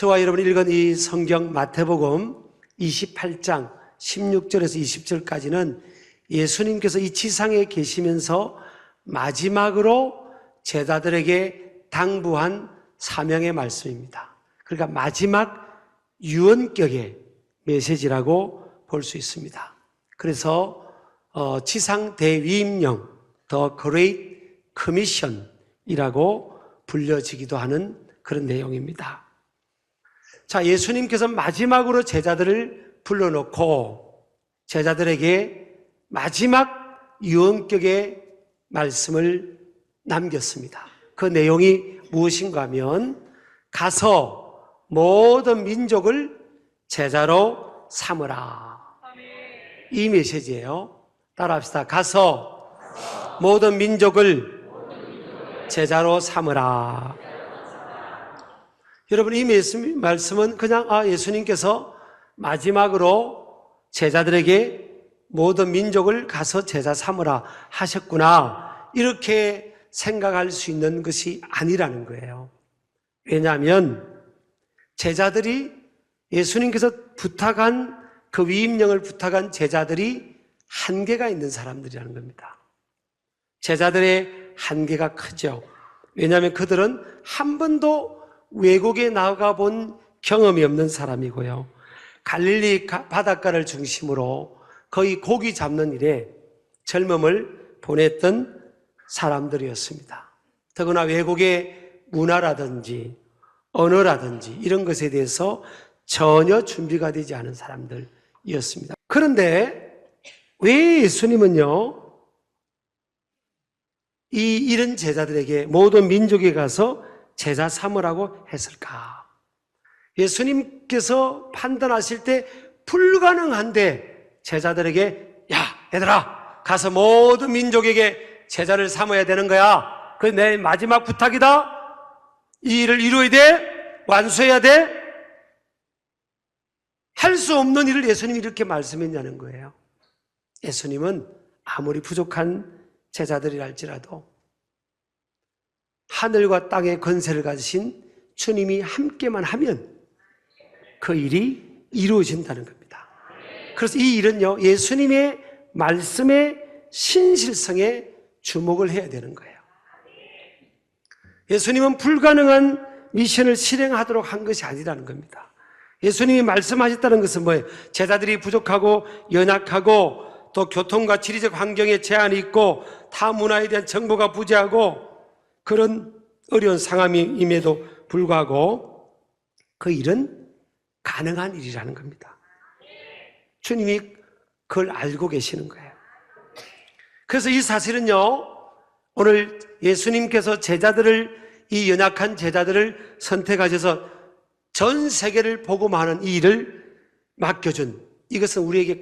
저와 여러분이 읽은 이 성경 마태복음 28장 16절에서 20절까지는 예수님께서 이 지상에 계시면서 마지막으로 제자들에게 당부한 사명의 말씀입니다. 그러니까 마지막 유언격의 메시지라고 볼 수 있습니다. 그래서 어, 지상 대위임령 The Great Commission이라고 불려지기도 하는 그런 내용입니다. 자, 예수님께서 마지막으로 제자들을 불러놓고 제자들에게 마지막 유언격의 말씀을 남겼습니다. 그 내용이 무엇인가 하면 가서 모든 민족을 제자로 삼으라. 이 메시지예요. 따라합시다. 가서 모든 민족을 제자로 삼으라. 여러분 이 말씀- 말씀은 그냥 아 예수님께서 마지막으로 제자들에게 모든 민족을 가서 제자 삼으라 하셨구나 이렇게 생각할 수 있는 것이 아니라는 거예요. 왜냐하면 제자들이 예수님께서 부탁한 그 위임령을 부탁한 제자들이 한계가 있는 사람들이라는 겁니다. 제자들의 한계가 크죠. 왜냐하면 그들은 한 번도 외국에 나가 본 경험이 없는 사람이고요. 갈릴리 가- 바닷가를 중심으로 거의 고기 잡는 일에 젊음을 보냈던 사람들이었습니다. 더구나 외국의 문화라든지 언어라든지 이런 것에 대해서 전혀 준비가 되지 않은 사람들이었습니다. 그런데 왜 예수님은요, 이 이런 제자들에게 모든 민족에 가서 제자 삼으라고 했을까? 예수님께서 판단하실 때 불가능한데 제자들에게 야, 얘들아, 가서 모든 민족에게 제자를 삼아야 되는 거야. 그 내 마지막 부탁이다. 이 일을 이루어야 돼. 완수해야 돼. 할 수 없는 일을 예수님이 이렇게 말씀했냐는 거예요. 예수님은 아무리 부족한 제자들이랄지라도 하늘과 땅의 권세를 가지신 주님이 함께만 하면 그 일이 이루어진다는 겁니다. 그래서 이 일은요, 예수님의 말씀의 신실성에 주목을 해야 되는 거예요. 예수님은 불가능한 미션을 실행하도록 한 것이 아니라는 겁니다. 예수님이 말씀하셨다는 것은 뭐예요? 제자들이 부족하고 연약하고 또 교통과 지리적 환경에 제한이 있고 타 문화에 대한 정보가 부재하고 그런 어려운 상황임에도 불구하고 그 일은 가능한 일이라는 겁니다. 주님이 그걸 알고 계시는 거예요. 그래서 이 사실은요, 오늘 예수님께서 제자들을, 이 연약한 제자들을 선택하셔서 전 세계를 복음하는 이 일을 맡겨준 이것은 우리에게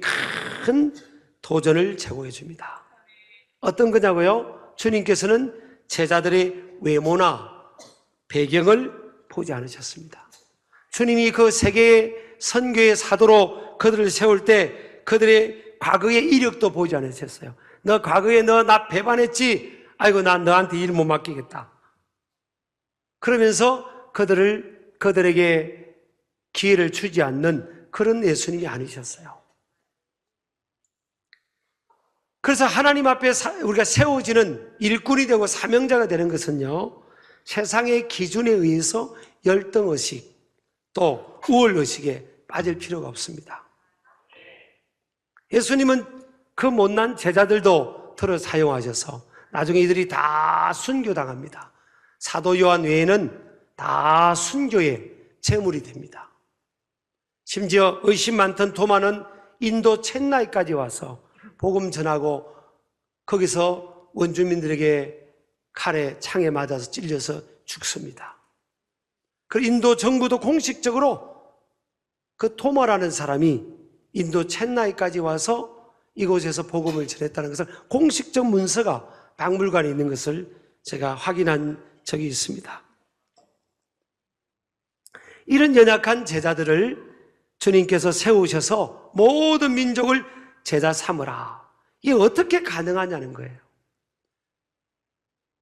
큰 도전을 제공해 줍니다. 어떤 거냐고요? 주님께서는 제자들의 외모나 배경을 보지 않으셨습니다. 주님이 그 세계의 선교의 사도로 그들을 세울 때 그들의 과거의 이력도 보지 않으셨어요. 너 과거에 너 나 배반했지? 아이고, 난 너한테 일 못 맡기겠다. 그러면서 그들을, 그들에게 기회를 주지 않는 그런 예수님이 아니셨어요. 그래서 하나님 앞에 사- 우리가 세워지는 일꾼이 되고 사명자가 되는 것은요, 세상의 기준에 의해서 열등의식, 또 우월의식에 빠질 필요가 없습니다. 예수님은 그 못난 제자들도 털어 사용하셔서 나중에 이들이 다 순교당합니다. 사도 요한 외에는 다 순교의 제물이 됩니다. 심지어 의심 많던 도마는 인도 첸나이까지 와서 복음 전하고 거기서 원주민들에게 칼에 창에 맞아서 찔려서 죽습니다. 그 인도 정부도 공식적으로 그 토마라는 사람이 인도 첸나이까지 와서 이곳에서 복음을 전했다는 것을 공식적 문서가 박물관에 있는 것을 제가 확인한 적이 있습니다. 이런 연약한 제자들을 주님께서 세우셔서 모든 민족을 제자 삼으라. 이게 어떻게 가능하냐는 거예요.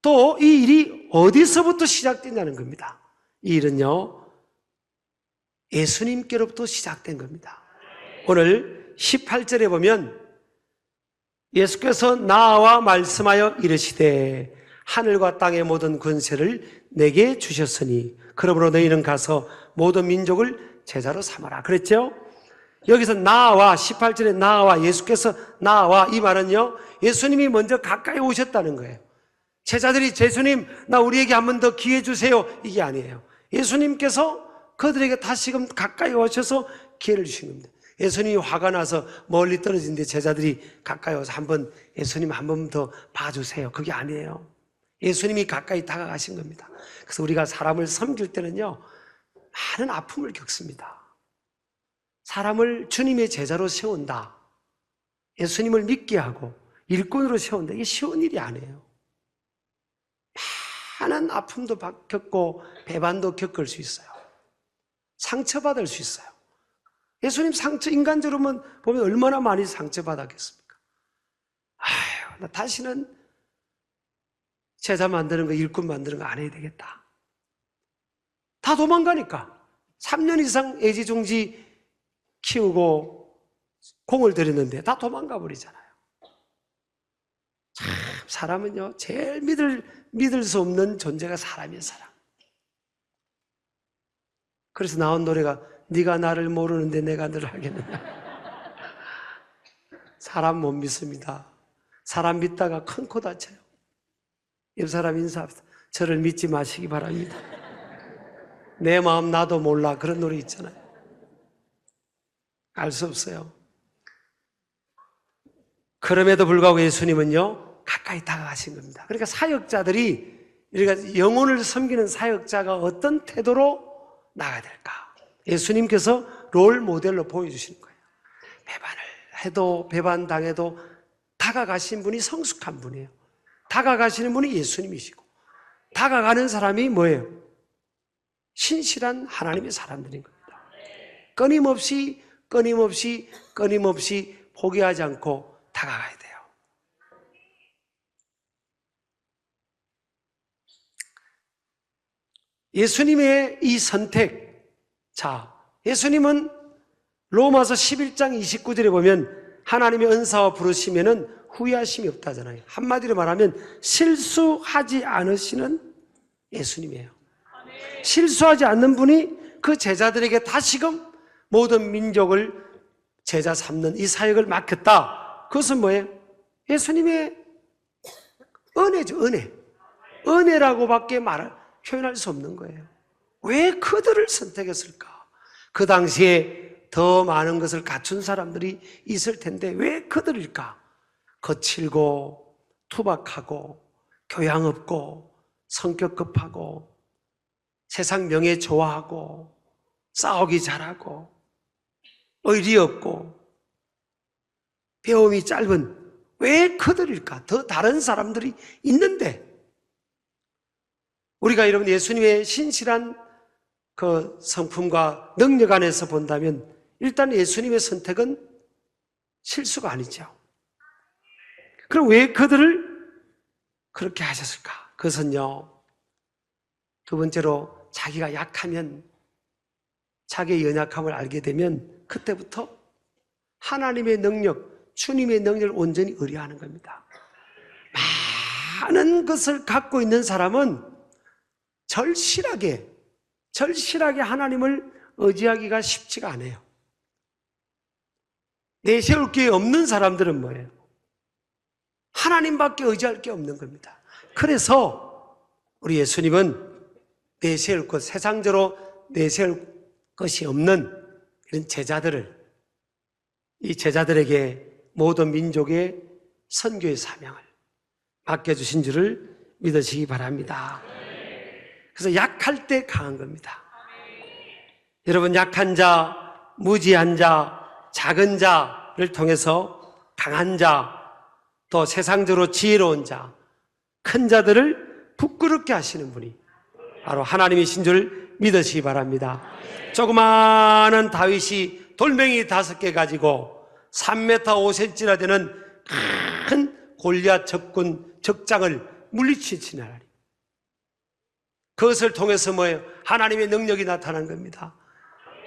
또 이 일이 어디서부터 시작되냐는 겁니다. 이 일은요, 예수님께로부터 시작된 겁니다. 오늘 18절에 보면 예수께서 나와 말씀하여 이르시되 하늘과 땅의 모든 권세를 내게 주셨으니 그러므로 너희는 가서 모든 민족을 제자로 삼아라. 그랬죠? 여기서 나와 18절에 나와 예수께서 나와 이 말은요. 예수님이 먼저 가까이 오셨다는 거예요. 제자들이 예수님 나 우리에게 한 번 더 기회 주세요. 이게 아니에요. 예수님께서 그들에게 다시금 가까이 오셔서 기회를 주신 겁니다. 예수님이 화가 나서 멀리 떨어진데 제자들이 가까이 와서 한번 예수님 한 번 더 봐주세요. 그게 아니에요. 예수님이 가까이 다가가신 겁니다. 그래서 우리가 사람을 섬길 때는요, 많은 아픔을 겪습니다. 사람을 주님의 제자로 세운다. 예수님을 믿게 하고 일꾼으로 세운다. 이게 쉬운 일이 아니에요. 많은 아픔도 겪고 배반도 겪을 수 있어요. 상처받을 수 있어요. 예수님 상처 인간적으로 보면 얼마나 많이 상처받았겠습니까? 아휴, 나 다시는 제자 만드는 거, 일꾼 만드는 거 안 해야 되겠다. 다 도망가니까. 3년 이상 애지중지 키우고 공을 들였는데 다 도망가 버리잖아요. 참, 사람은요, 제일 믿을, 믿을 수 없는 존재가 사람이에요, 사람. 그래서 나온 노래가 네가 나를 모르는데 내가 너를 알겠느냐. 사람 못 믿습니다. 사람 믿다가 큰 코 다쳐요. 옆 사람 인사합시다. 저를 믿지 마시기 바랍니다. 내 마음 나도 몰라. 그런 노래 있잖아요. 알 수 없어요. 그럼에도 불구하고 예수님은요, 가까이 다가가신 겁니다. 그러니까 사역자들이, 우리가 영혼을 섬기는 사역자가 어떤 태도로 나가야 될까? 예수님께서 롤 모델로 보여주시는 거예요. 배반을 해도 배반당해도 다가가신 분이 성숙한 분이에요. 다가가시는 분이 예수님이시고 다가가는 사람이 뭐예요? 신실한 하나님의 사람들인 겁니다. 끊임없이 끊임없이 끊임없이 포기하지 않고 다가가야 돼요. 예수님의 이 선택. 자, 예수님은 로마서 11장 29절에 보면 하나님의 은사와 부르시면은 후회하심이 없다잖아요. 한마디로 말하면 실수하지 않으시는 예수님이에요. 실수하지 않는 분이 그 제자들에게 다시금 모든 민족을 제자 삼는 이 사역을 맡겼다. 그것은 뭐예요? 예수님의 은혜죠, 은혜. 은혜라고밖에 말, 표현할 수 없는 거예요. 왜 그들을 선택했을까? 그 당시에 더 많은 것을 갖춘 사람들이 있을 텐데 왜 그들일까? 거칠고 투박하고 교양 없고 성격 급하고 세상 명예 좋아하고 싸우기 잘하고 의리 없고 배움이 짧은 왜 그들일까? 더 다른 사람들이 있는데 우리가 여러분 예수님의 신실한 그 성품과 능력 안에서 본다면 일단 예수님의 선택은 실수가 아니죠. 그럼 왜 그들을 그렇게 하셨을까? 그것은요, 두 번째로 자기가 약하면 자기의 연약함을 알게 되면 그때부터 하나님의 능력, 주님의 능력을 온전히 의뢰하는 겁니다. 많은 것을 갖고 있는 사람은 절실하게, 절실하게 하나님을 의지하기가 쉽지가 않아요. 내세울 게 없는 사람들은 뭐예요? 하나님밖에 의지할 게 없는 겁니다. 그래서 우리 예수님은 내세울 것, 세상적으로 내세울 것이 없는 이런 제자들을 이 제자들에게 모든 민족의 선교의 사명을 맡겨주신 줄을 믿으시기 바랍니다. 그래서 약할 때 강한 겁니다. 여러분, 약한 자, 무지한 자, 작은 자를 통해서 강한 자, 또 세상적으로 지혜로운 자, 큰 자들을 부끄럽게 하시는 분이 바로 하나님이신 줄 믿으시기 바랍니다. 조그마한 다윗이 돌멩이 다섯 개 가지고 3m 5cm나 되는 큰 골리앗 적군 적장을 물리치지 나라니. 그것을 통해서 뭐예요? 하나님의 능력이 나타난 겁니다.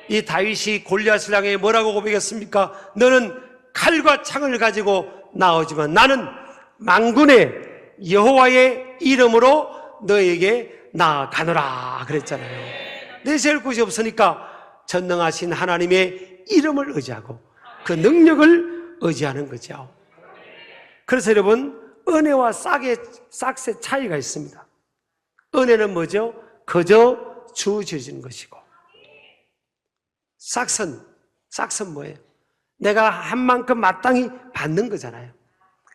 이 다윗이 골리앗을 향해 뭐라고 고백했습니까? 너는 칼과 창을 가지고 나오지만 나는 망군의 여호와의 이름으로 너에게 나아가노라 그랬잖아요. 내세울 곳이 없으니까 전능하신 하나님의 이름을 의지하고 그 능력을 의지하는 거죠. 그래서 여러분 은혜와 싹의 싹의 차이가 있습니다. 은혜는 뭐죠? 그저 주어지는 것이고 싹은 싹은 뭐예요? 내가 한 만큼 마땅히 받는 거잖아요.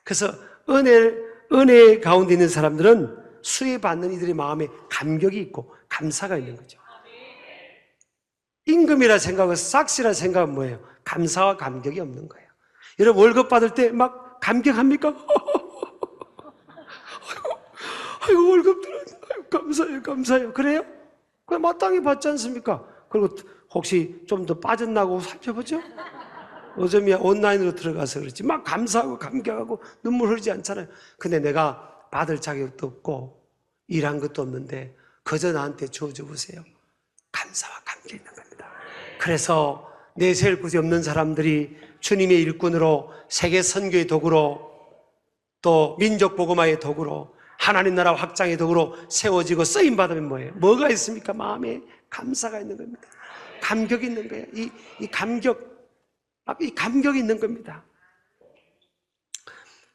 그래서 은혜 은혜 가운데 있는 사람들은 수혜 받는 이들의 마음에 감격이 있고 감사가 있는 거죠. 임금이라 생각하고 싹시라 생각은 뭐예요? 감사와 감격이 없는 거예요. 여러분 월급 받을 때 막 감격합니까? 아이고, 아이고 월급 아이고 감사해요, 감사해요. 그래요? 그냥 마땅히 받지 않습니까? 그리고 혹시 좀 더 빠졌나고 살펴보죠? 어점이 온라인으로 들어가서 그렇지. 막 감사하고 감격하고 눈물 흐르지 않잖아요. 근데 내가 받을 자격도 없고 일한 것도 없는데 그저 나한테 주어줘 보세요. 감사와 감격이 있는 겁니다. 그래서 내세울 곳이 없는 사람들이 주님의 일꾼으로 세계 선교의 도구로 또 민족 복음화의 도구로 하나님 나라 확장의 도구로 세워지고 쓰임 받으면 뭐예요? 뭐가 있습니까? 마음에 감사가 있는 겁니다. 감격이 있는 거예요. 이, 이 감격, 아, 이 감격이 있는 겁니다.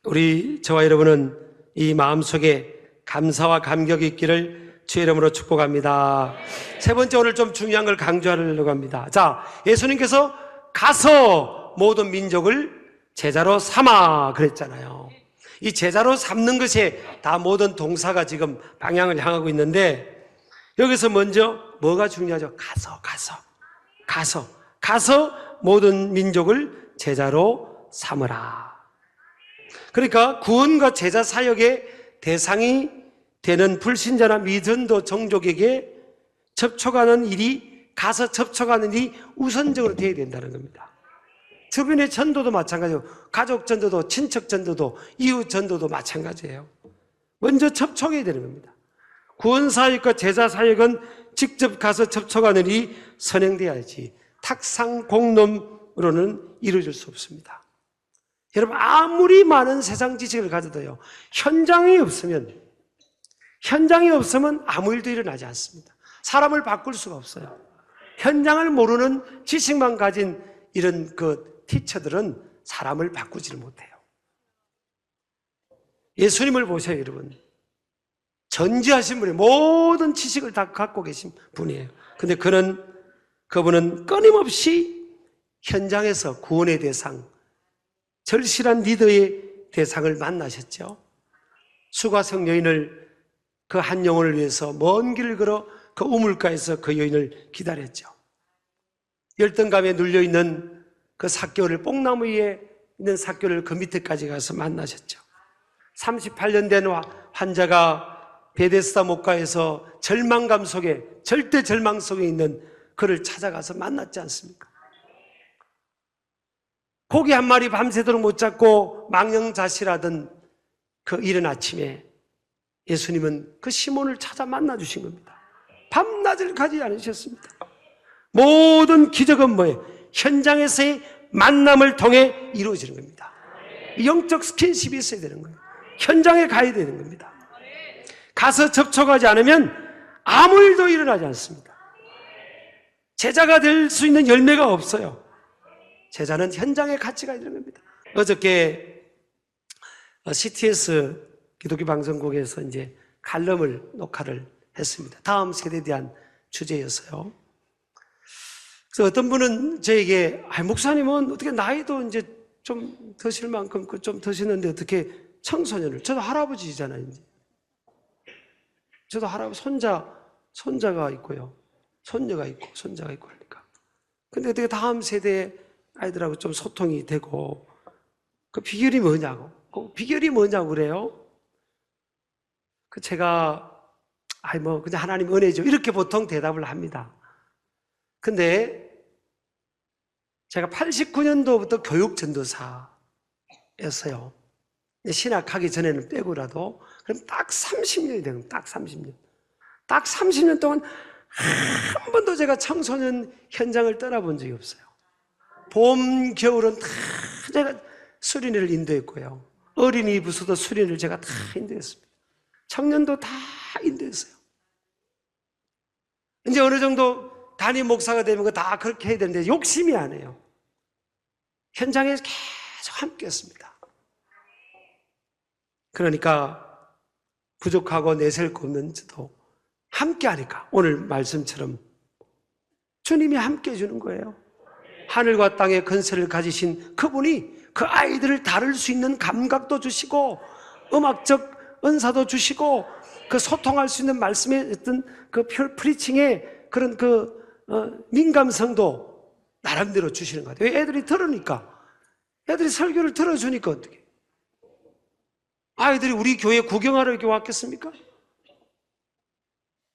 우리 저와 여러분은 이 마음 속에 감사와 감격이 있기를 주의 이름으로 축복합니다. 세 번째 오늘 좀 중요한 걸 강조하려고 합니다. 자, 예수님께서 가서 모든 민족을 제자로 삼아 그랬잖아요. 이 제자로 삼는 것에 다 모든 동사가 지금 방향을 향하고 있는데 여기서 먼저 뭐가 중요하죠? 가서, 가서, 가서, 가서 모든 민족을 제자로 삼으라. 그러니까 구원과 제자 사역의 대상이 되는 불신자나 미전도 종족에게 접촉하는 일이 가서 접촉하는 일이 우선적으로 되어야 된다는 겁니다. 주변의 전도도 마찬가지고 가족 전도도 친척 전도도 이웃 전도도 마찬가지예요. 먼저 접촉해야 되는 겁니다. 구원 사역과 제자 사역은 직접 가서 접촉하는 일이 선행돼야지 탁상 공론으로는 이루어질 수 없습니다. 여러분 아무리 많은 세상 지식을 가져도요 현장이 없으면 현장이 없으면 아무 일도 일어나지 않습니다. 사람을 바꿀 수가 없어요. 현장을 모르는 지식만 가진 이런 그 티처들은 사람을 바꾸지를 못해요. 예수님을 보세요, 여러분. 전지하신 분이 모든 지식을 다 갖고 계신 분이에요. 근데 그는, 그분은 끊임없이 현장에서 구원의 대상, 절실한 리더의 대상을 만나셨죠. 수가성 여인을 그 한 영혼을 위해서 먼 길을 걸어 그 우물가에서 그 여인을 기다렸죠. 열등감에 눌려 있는 그 사교를 뽕나무 위에 있는 사교를 그 밑에까지 가서 만나셨죠. 38년 된 환자가 베데스다 목가에서 절망감 속에 절대 절망 속에 있는 그를 찾아가서 만났지 않습니까? 고기 한 마리 밤새도록 못 잡고 망령자실하던 그 이른 아침에 예수님은 그 시몬을 찾아 만나 주신 겁니다. 밤낮을 가지 않으셨습니다. 모든 기적은 뭐예요? 현장에서의 만남을 통해 이루어지는 겁니다. 영적 스킨십이 있어야 되는 거예요. 현장에 가야 되는 겁니다. 가서 접촉하지 않으면 아무 일도 일어나지 않습니다. 제자가 될 수 있는 열매가 없어요. 제자는 같이 가야 되는 겁니다. 어저께 CTS 기독교 방송국에서 이제 칼럼을 녹화를 했습니다. 다음 세대에 대한 주제였어요. 그래서 어떤 분은 저에게, 아, 목사님은 어떻게 나이도 이제 좀 드실 만큼 그좀 드시는데 어떻게 청소년을, 저도 할아버지잖아요, 이제. 저도 할아버지, 손자, 손자가 있고요. 손녀가 있고, 손자가 있고 그러니까. 근데 어떻게 다음 세대 아이들하고 좀 소통이 되고, 그 비결이 뭐냐고. 그 비결이 뭐냐고 그래요? 그 제가, 아이, 뭐, 그냥 하나님 은혜죠. 이렇게 보통 대답을 합니다. 근데 제가 89년도부터 교육 전도사였어요. 신학하기 전에는 빼고라도 그럼 딱 30년이 되는 딱 30년. 딱 30년 동안 한 번도 제가 청소년 현장을 떠나본 적이 없어요. 봄, 겨울은 다 제가 수련회를 인도했고요. 어린이 부서도 수련회를 제가 다 인도했습니다. 청년도 다 인도했어요. 이제 어느 정도 담임 목사가 되면 그다 그렇게 해야 되는데 욕심이 안 해요. 현장에 계속 함께 했습니다. 그러니까 부족하고 내셀 거 없는지도 함께 하니까 오늘 말씀처럼 주님이 함께 해주는 거예요. 하늘과 땅의 건세를 가지신 그분이 그 아이들을 다룰 수 있는 감각도 주시고 음악적 은사도 주시고 그 소통할 수 있는 말씀의 어떤 그 프리칭의 그런 그 어, 민감성도 나름대로 주시는 것 같아요. 왜 애들이 들으니까 애들이 설교를 들어주니까 어떻게? 아이들이 우리 교회 구경하러 이렇게 왔겠습니까?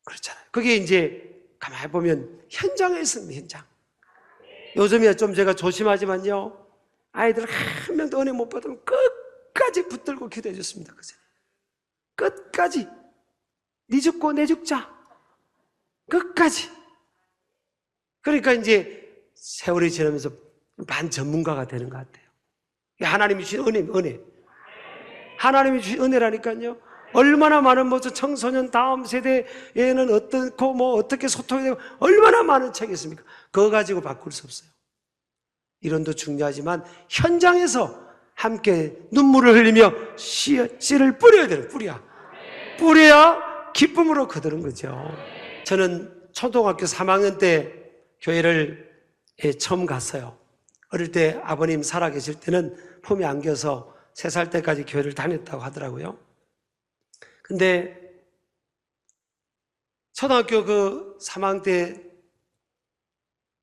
그렇잖아요. 그게 이제 가만히 보면 현장에 있습니다, 현장. 요즘에 좀 제가 조심하지만요. 아이들 한 명도 은혜 못 받으면 끝까지 붙들고 기도해 줬습니다. 그새. 끝까지. 네 죽고 내 죽자. 끝까지. 그러니까 이제 세월이 지나면서 반 전문가가 되는 것 같아요. 하나님이 주신 은혜, 은혜. 하나님이 주신 은혜라니까요. 얼마나 많은 뭐 청소년 다음 세대에는 어떻고 뭐 어떻게 소통이 되고 얼마나 많은 책이 있습니까? 그거 가지고 바꿀 수 없어요. 이론도 중요하지만 현장에서 함께 눈물을 흘리며 씨, 씨를 뿌려야 돼요. 뿌려. 뿌려야 기쁨으로 거두는 거죠. 저는 초등학교 3학년 때 교회를 예, 처음 갔어요. 어릴 때 아버님 살아계실 때는 폼이 안겨서 3살 때까지 교회를 다녔다고 하더라고요. 근데 초등학교 그 3학년 때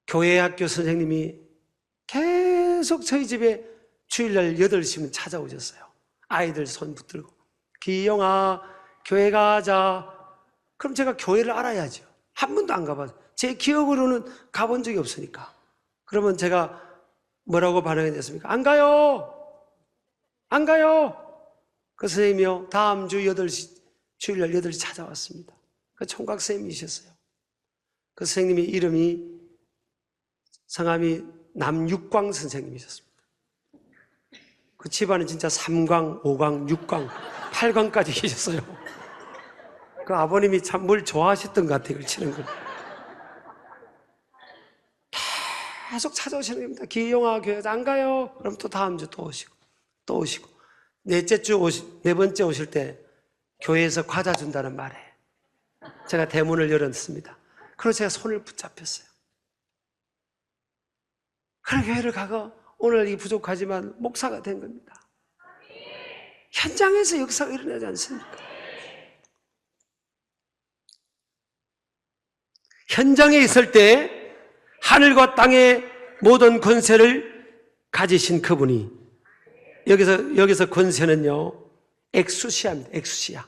교회 학교 선생님이 계속 저희 집에 주일날 8시면 찾아오셨어요. 아이들 손 붙들고. 기영아, 교회 가자. 그럼 제가 교회를 알아야죠. 한 번도 안 가봐서. 제 기억으로는 가본 적이 없으니까. 그러면 제가 뭐라고 반응했습니까? 안 가요! 안 가요! 그 선생님이요. 다음 주 8시, 주일날 8시 찾아왔습니다. 그 총각 선생님이셨어요. 그 선생님이 이름이 성함이 남육광 선생님이셨습니다. 그 집안은 진짜 3광, 5광, 6광, 8광까지 계셨어요. 그 아버님이 참 뭘 좋아하셨던 것 같아요. 치는 걸. 계속 찾아오시는 겁니다. 기영아 교회 안 가요. 그럼 또 다음 주 또 오시고 또 오시고 넷째 주 오시, 네 번째 오실 때 교회에서 과자 준다는 말에 제가 대문을 열었습니다. 그래서 제가 손을 붙잡혔어요. 그런 교회를 가고 오늘 이 부족하지만 목사가 된 겁니다. 현장에서 역사가 일어나지 않습니까? 현장에 있을 때 하늘과 땅의 모든 권세를 가지신 그분이 여기서 여기서 권세는요 엑수시아입니다. 엑수시아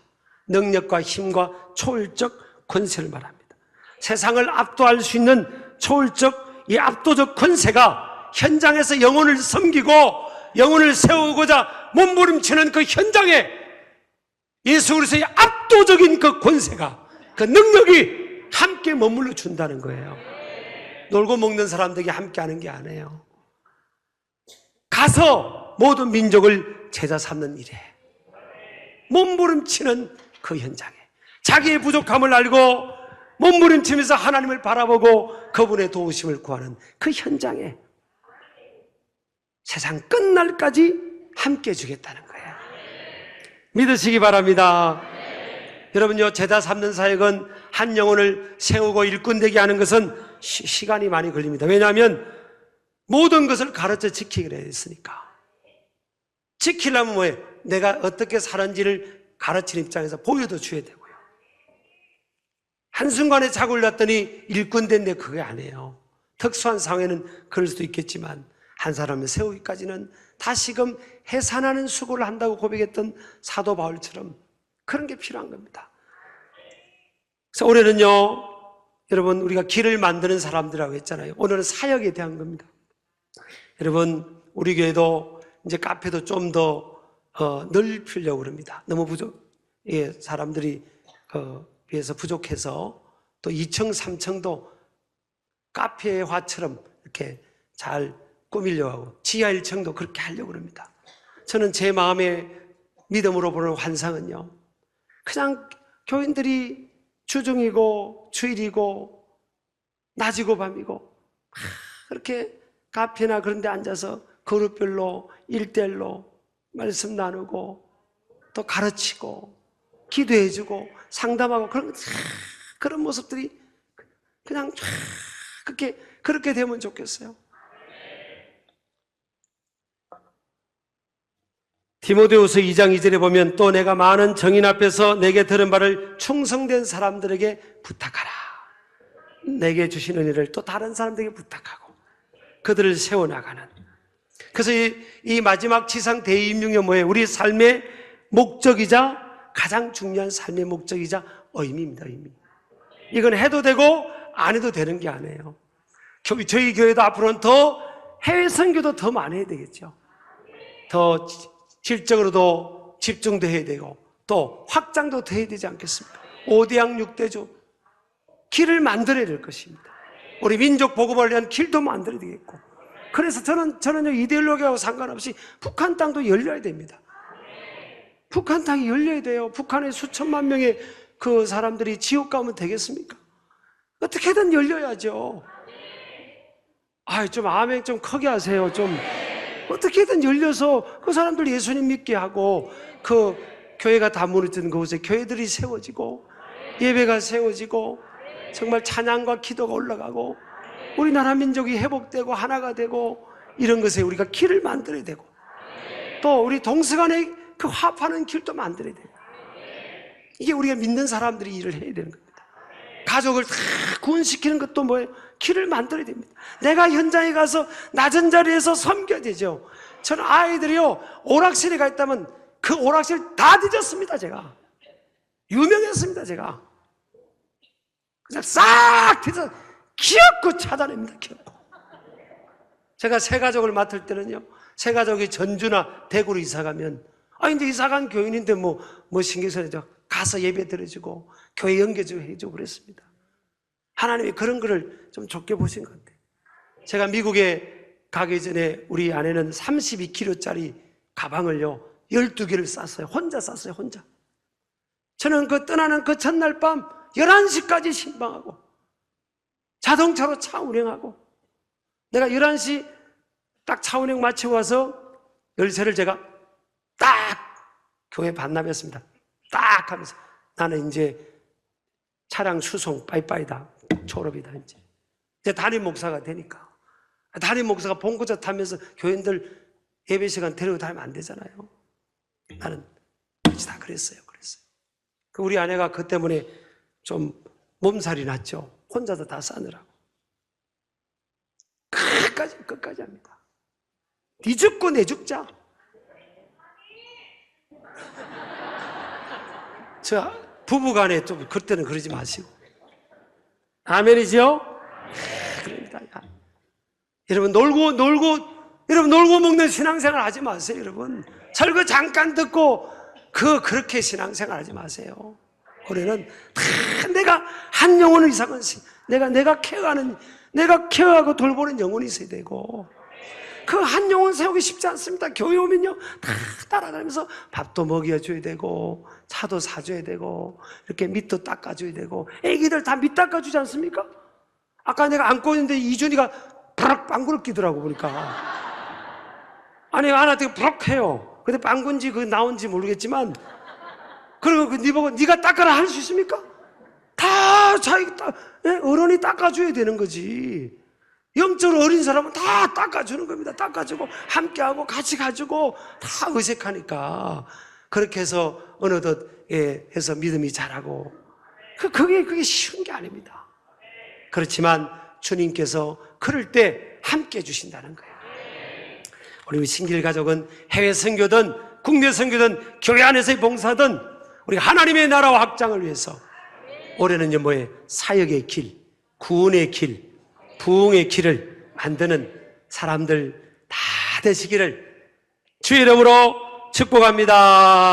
능력과 힘과 초월적 권세를 말합니다. 세상을 압도할 수 있는 초월적 이 압도적 권세가 현장에서 영혼을 섬기고 영혼을 세우고자 몸부림치는 그 현장에 예수 그리스도의 압도적인 그 권세가 그 능력이 함께 머물러 준다는 거예요. 놀고 먹는 사람들에게 함께 하는 게 아니에요. 가서 모든 민족을 제자 삼는 일에 몸부림치는 그 현장에 자기의 부족함을 알고 몸부림치면서 하나님을 바라보고 그분의 도우심을 구하는 그 현장에 세상 끝날까지 함께 해주겠다는 거예요. 믿으시기 바랍니다. 여러분요, 제자 삼는 사역은 한 영혼을 세우고 일꾼되게 하는 것은 시, 간이 많이 걸립니다. 왜냐하면 모든 것을 가르쳐 지키기로 했으니까. 지키려면 뭐예요? 내가 어떻게 사는지를 가르치는 입장에서 보여도 줘야 되고요. 한순간에 자고 일났더니 일꾼 된데 그게 아니에요. 특수한 상황에는 그럴 수도 있겠지만 한 사람을 세우기까지는 다시금 해산하는 수고를 한다고 고백했던 사도 바울처럼 그런 게 필요한 겁니다. 그래서 올해는요, 여러분, 우리가 길을 만드는 사람들이라고 했잖아요. 오늘은 사역에 대한 겁니다. 여러분, 우리 교회도 이제 카페도 좀더 어, 넓히려고 그럽니다. 너무 부족, 예, 사람들이 어, 비해서 부족해서 또 2층, 3층도 카페의 화처럼 이렇게 잘 꾸미려고 하고 지하 1층도 그렇게 하려고 합니다. 저는 제 마음의 믿음으로 보는 환상은요. 그냥 교인들이 주중이고 주일이고 낮이고 밤이고 그렇게 카페나 그런 데 앉아서 그룹별로 일대일로 말씀 나누고 또 가르치고 기도해주고 상담하고 그런 그런 모습들이 그냥 그렇게 그렇게 되면 좋겠어요. 디모데후서 2장 2절에 보면 또 내가 많은 정인 앞에서 내게 들은 바를 충성된 사람들에게 부탁하라. 내게 주신 은혜를 또 다른 사람들에게 부탁하고 그들을 세워나가는. 그래서 이, 이 마지막 지상 대임용이 뭐예요? 우리 삶의 목적이자 가장 중요한 삶의 목적이자 의미입니다. 의미. 이건 해도 되고 안 해도 되는 게 아니에요. 교- 저희 교회도 앞으로는 더 해외 선교도 더 많이 해야 되겠죠. 더 지- 질적으로도 집중도 해야 되고 또 확장도 더 해야 되지 않겠습니까? 5대양 6대조 길을 만들어야 될 것입니다. 우리 민족 복음을 위한 길도 만들어야 되겠고 그래서 저는 저는 이데올로기하고 상관없이 북한 땅도 열려야 됩니다. 북한 땅이 열려야 돼요. 북한의 수천만 명의 그 사람들이 지옥 가면 되겠습니까? 어떻게든 열려야죠. 아, 좀 아멘 좀 크게 하세요. 좀 어떻게든 열려서 그 사람들 예수님 믿게 하고 그 교회가 다 무너진 그곳에 교회들이 세워지고 예배가 세워지고 정말 찬양과 기도가 올라가고 우리나라 민족이 회복되고 하나가 되고 이런 것에 우리가 길을 만들어야 되고 또 우리 동서간에 그 화합하는 길도 만들어야 돼요. 이게 우리가 믿는 사람들이 일을 해야 되는 겁니다. 가족을 다 구원시키는 것도 뭐예요? 길을 만들어야 됩니다. 내가 현장에 가서 낮은 자리에서 섬겨야 되죠. 저는 아이들이요, 오락실에 가 있다면 그 오락실 다 뒤졌습니다, 제가. 유명했습니다, 제가. 그냥 싹 뒤져, 기어코 찾아냅니다, 기어코. 제가 새 가족을 맡을 때는요, 새 가족이 전주나 대구로 이사 가면, 아, 이제 이사 간 교인인데 뭐, 뭐 신경 써야죠. 가서 예배 드려주고, 교회 연계좀 해주고 그랬습니다. 하나님이 그런 거를 좀 좋게 보신 것 같아요. 제가 미국에 가기 전에 우리 아내는 32kg짜리 가방을요, 12개를 쌌어요. 혼자 쌌어요, 혼자. 저는 그 떠나는 그 전날 밤 11시까지 신방하고, 자동차로 차 운행하고, 내가 11시 딱 차 운행 마치고 와서 열쇠를 제가 딱 교회 반납했습니다. 딱 하면서 나는 이제 차량 수송 빠이빠이다. 졸업이다, 이제. 이제 담임 목사가 되니까. 담임 목사가 본고자 타면서 교인들 예배 시간 데리고 다니면 안 되잖아요. 나는 다 그랬어요. 그랬어요. 그 우리 아내가 그 때문에 좀 몸살이 났죠. 혼자서 다 싸느라고. 끝까지, 끝까지 합니다. 니 죽고 내 죽자. 저 부부간에 좀 그때는 그러지 마시고. 아멘이죠? 그럽니다. 야. 여러분 놀고 놀고 여러분 놀고 먹는 신앙생활 하지 마세요, 여러분. 설교 잠깐 듣고 그 그렇게 신앙생활 하지 마세요. 올해는 다 내가 한 영혼을 이상은 시- 내가 내가 케어하는 내가 케어하고 돌보는 영혼이 있어야 되고 그 한 영혼 세우기 쉽지 않습니다. 교회 오면요 다 따라다니면서 밥도 먹여줘야 되고 차도 사줘야 되고 이렇게 밑도 닦아줘야 되고 애기들 다 밑 닦아주지 않습니까? 아까 내가 안고 있는데 이준이가 부럭 빵구를 끼더라고 보니까 아니 하나한테 부럭 해요. 근데 빵군지 그 나온지 모르겠지만 그리고 그네 보고 네가 닦아라 할 수 있습니까? 다 자기 따, 예? 어른이 닦아줘야 되는 거지. 영적으로 어린 사람은 다 닦아주는 겁니다. 닦아주고 함께하고 같이 가지고 다 의색하니까 그렇게 해서 어느덧 예, 해서 믿음이 자라고 그 그게 그게 쉬운 게 아닙니다. 그렇지만 주님께서 그럴 때 함께 해주신다는 거예요. 우리 신길 가족은 해외 선교든 국내 선교든 교회 안에서의 봉사든 우리 하나님의 나라와 확장을 위해서 올해는요 뭐에 사역의 길, 구원의 길, 부흥의 길을 만드는 사람들 다 되시기를 주의 이름으로 축복합니다.